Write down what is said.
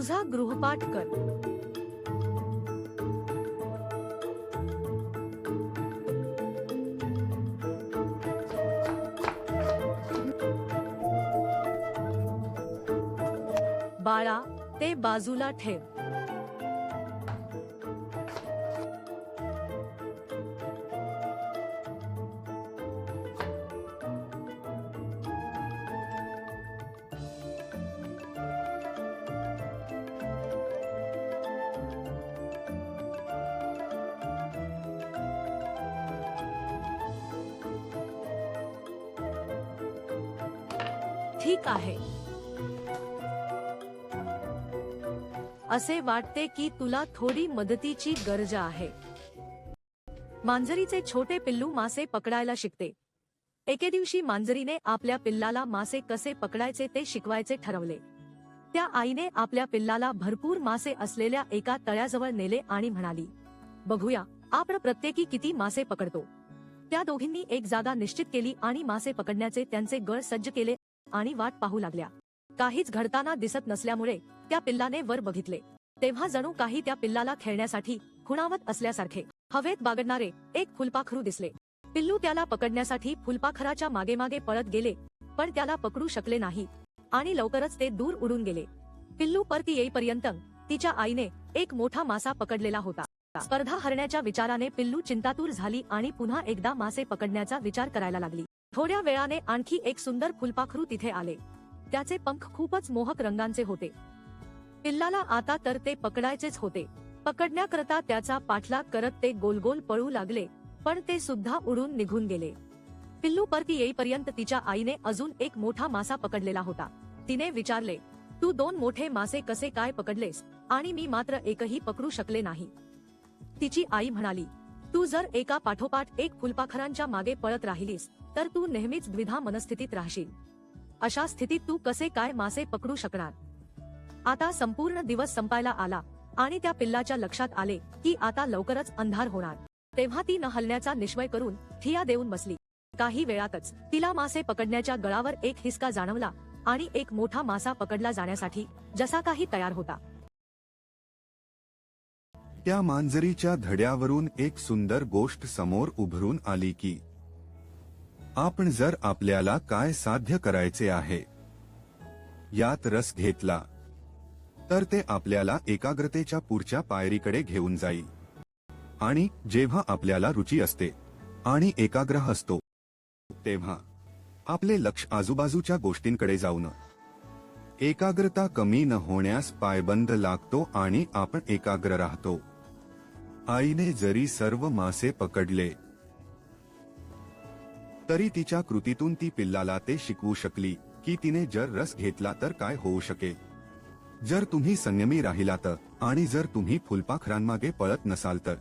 तुझा गृहपाठ कर. बाळा ते बाजूला ठेव. ठीक आहे. असे वाटते की तुला थोडी मदतीची गरज आहे. मांजरीचे छोटे पिल्लू मासे पकडायला शिकते. एके दिवशी मांजरीने आपल्या पिल्लाला मासे कसे पकडायचे ते शिकवायचे ठरवले. त्या आईने आपल्या पिल्लाला भरपूर मासे असलेल्या एका तळ्याजवळ नेले आणि म्हणाली बघूया आपण प्रत्येकी किती मासे पकडतो? त्या दोघींनी एक जागा निश्चित केली आणि मासे पकडण्याचे त्यांचे गळ सज्ज केले आणि वाट पाहू लागल्या. काहीच घडताना दिसत नसल्यामुळे त्या पिल्लाने वर बघितले. तेव्हा जणू काही त्या पिल्लाला खेळण्यासाठी खुणावत असल्यासारखे हवेत बागडणारे एक फुलपाखरू दिसले. पिल्लू त्याला पकडण्यासाठी फुलपाखराच्या मागे मागे पळत गेले पण त्याला पकडू शकले नाही आणि लवकरच ते दूर उडून गेले. पिल्लू परती येईपर्यंत तिच्या आईने एक मोठा मासा पकडलेला होता. स्पर्धा हरण्याच्या विचाराने पिल्लू चिंतातूर झाली आणि पुन्हा एकदा मासे पकडण्याचा विचार करायला लागली. थोड्या वेळाने आणखी एक सुंदर फुलपाखरू तिथे आले. त्याचे पंख खूपच मोहक रंगांचे होते. पिल्लाला आता तर ते पकडायचेच होते. पकडण्याकरता त्याचा पाठलाग करत ते गोलगोल पळू लागले पण ते सुद्धा उडून निघून गेले. पिल्लू परती येईपर्यंत तिच्या आईने अजून एक मोठा मासा पकडलेला होता. तिने विचारले तू दोन मोठे मासे कसे काय पकडलेस? आणि मी मात्र एकही पकडू शकले नाही. तिची आई म्हणाली तू जर एका पाठोपाठ एक फुलपाखरांच्या मागे पळत राहिलीस तर तू नेहमीच द्विधा मनस्थितीत राहशील. अशा स्थितीत तू कसे काय मासे पकडू शकणार? आता संपूर्ण दिवस संपायला आला आणि त्या पिल्लाच्या लक्षात आले की आता लवकरच अंधार होणार. तेव्हा ती न हलण्याचा निश्चय करून ठिया देऊन बसली. काही वेळातच तिला मासे पकडण्याच्या गळावर एक हिसका जाणवला आणि एक मोठा मासा पकडला जाण्यासाठी जसा काही तयार होता. त्या मांजरीच्या धड्यावरून एक सुंदर गोष्ट समोर उभरून आली की आपण जर आपल्याला काय साध्य करायचे आहे? यात रस घेतला. तर ते आपल्याला एकाग्रतेच्या पुढच्या पायरीकडे घेऊन जाईल. आणि जेव्हा आपल्याला रुची असते आणि एकाग्र असतो तेव्हा आपले लक्ष आजूबाजूच्या गोष्टींकडे जाऊन. एकाग्रता कमी न होण्यास पायबंद लागतो आणि आपण एकाग्र राहतो. आईने जरी सर्व मासे पकडले तरी तिच्या कृतीतून ती पिल्लाला ते शिकवू शकली की तिने जर रस घेतला तर काय होऊ शकेल? जर तुम्ही संयमी राहिला तर आणि जर तुम्ही फुलपाखरांमागे पळत नसाल तर?